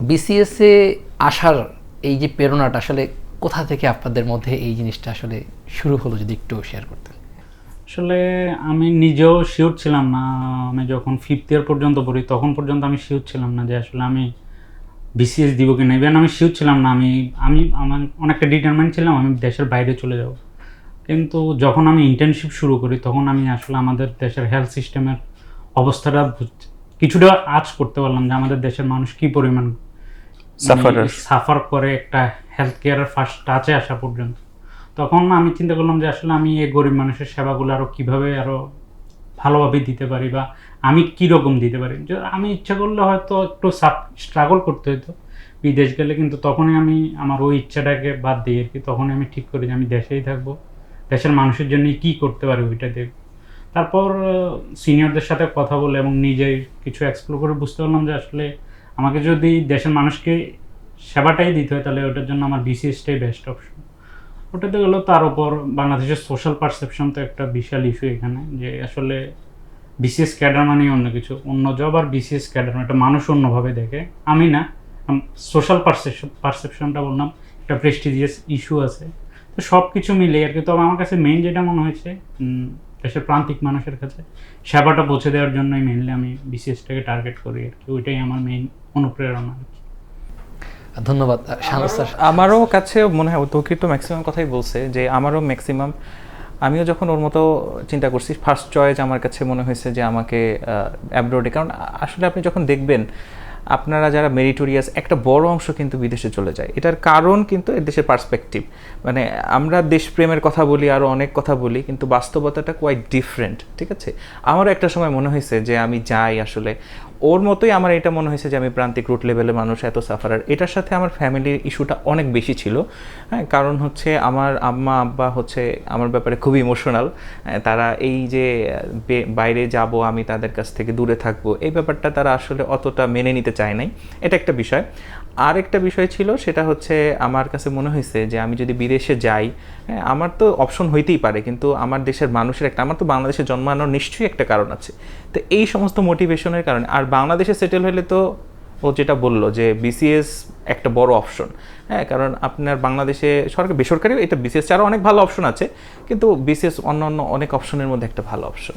বিসিএসে আসার এই যে প্রেরণাটা আসলে কোথা থেকে আপনাদের মধ্যে এই জিনিসটা আসলে শুরু হলো যদি একটু শেয়ার করতেন আসলে আমি নিজেও শিওর ছিলাম না, আমি যখন ফিফথ ইয়ার পর্যন্ত পড়ি, তখন পর্যন্ত আমি শিওর ছিলাম না যে আসলে আমি বিসিএস দিব কি না ইভেন আমি শিওর ছিলাম না, আমি আমি, আমার অনেকটা ডিটারমেন্ট ছিলাম, আমি দেশের বাইরে চলে যাব কিন্তু যখন আমি ইন্টার্নশিপ শুরু করি, তখন আমি আসলে আমাদের দেশের হেলথ সিস্টেমের অবস্থাটা কিছুটা আজ করতে পারলাম যে আমাদের দেশের মানুষ কি পরিমাণ. সাফার করে একটা হেলথ কেয়ারের ফার্স্ট টাচে আসা পর্যন্ত। তখন আমি চিন্তা করলাম যে আসলে আমি এই গরিব মানুষের সেবাগুলো আরও কীভাবে আরও ভালোভাবে দিতে পারি বা আমি কীরকম দিতে পারি? আমি ইচ্ছা করলে হয়তো একটু স্ট্রাগল করতে হতো বিদেশ গেলে কিন্তু তখনই আমি আমার ওই ইচ্ছাটাকে বাদ দিই আর কি, তখনই আমি ঠিক করি যে আমি দেশেই থাকব। দেশের মানুষের জন্য কি করতে পারি ওইটা দেখ তারপর সিনিয়রদের সাথে কথা বলে এবং নিজে কিছু এক্সপ্লোর করে বুঝতে পারলাম যে আসলে আমাকে যদি দেশের মানুষকে সেবাটাই দিতে হয়, তাহলে ওটার জন্য আমার বিসিএসটাই বেস্ট অপশন ওটাতে গেলো তার উপর বাংলাদেশের সোশ্যাল পারসেপশন তো একটা বিশাল ইস্যু এখানে, যে আসলে বিসিএস ক্যাডার মানেই অন্য কিছু। অন্য জব আর বিসিএস ক্যাডার একটা মানুষ অন্যভাবে দেখে। আমি না সোশ্যাল পারসেপশন পারসেপশনটা বললাম, একটা প্রেস্টিজিয়াস ইস্যু আছে। তো সব কিছু মিলে আর কি, তবে আমার কাছে মেইন যেটা মনে হয়েছে দেশের প্রান্তিক মানুষের কাছে সেবাটা পৌঁছে দেওয়ার জন্যই মেইনলি আমি বিসিএসটাকে টার্গেট করি আর কি। ওইটাই আমার মেইন অনুপ্রেরণা ধন্যবাদ আমারও কাছে মনে হয় তৌকির তো ম্যাক্সিমাম কথাই বলছে যে আমারও ম্যাক্সিমাম আমিও যখন ওর মতো চিন্তা করছি ফার্স্ট চয়েস আমার কাছে মনে হয়েছে যে আমাকে অ্যাব্রোডে কারণ আসলে আপনি যখন দেখবেন আপনারা যারা মেরিটোরিয়াস একটা বড় অংশ কিন্তু বিদেশে চলে যায়। এটার কারণ কিন্তু এর দেশের পার্সপেক্টিভ মানে আমরা দেশপ্রেমের কথা বলি আরও অনেক কথা বলি, কিন্তু বাস্তবতাটা কোয়াইট ডিফারেন্ট ঠিক আছে? আমারও একটা সময় মনে হয়েছে যে আমি যাই আসলে। ওর মতোই আমার এটা মনে হয়েছে যে আমি প্রান্তিক রুট লেভেলের মানুষ, এত সাফারার এটার সাথে আমার ফ্যামিলির ইস্যুটা অনেক বেশি ছিল। হ্যাঁ কারণ হচ্ছে আমার আম্মা, আব্বা হচ্ছে আমার ব্যাপারে খুবই ইমোশনাল তারা এই যে বাইরে যাব, আমি তাদের কাছ থেকে দূরে থাকব, এই ব্যাপারটা তারা আসলে অতটা মেনে নিতে চায় নাই। এটা একটা বিষয়। আর একটা বিষয় ছিল, সেটা হচ্ছে আমার কাছে মনে হয়েছে যে আমি যদি বিদেশে যাই হ্যাঁ আমার তো অপশন হইতেই পারে, কিন্তু আমার দেশের মানুষের একটা, আমার তো বাংলাদেশে জন্মানোর নিশ্চয়ই একটা কারণ আছে। তো এই সমস্ত মোটিভেশনের কারণে, আর বাংলাদেশে সেটেল হলে তো ও যেটা বলল যে বিসিএস একটা বড় অপশন হ্যাঁ কারণ আপনার বাংলাদেশে সরকার বেসরকারি এটা বিসিএস ছাড়াও অনেক ভালো অপশন আছে, কিন্তু বিসিএস অন্য অন্য অনেক অপশনের মধ্যে একটা ভালো অপশন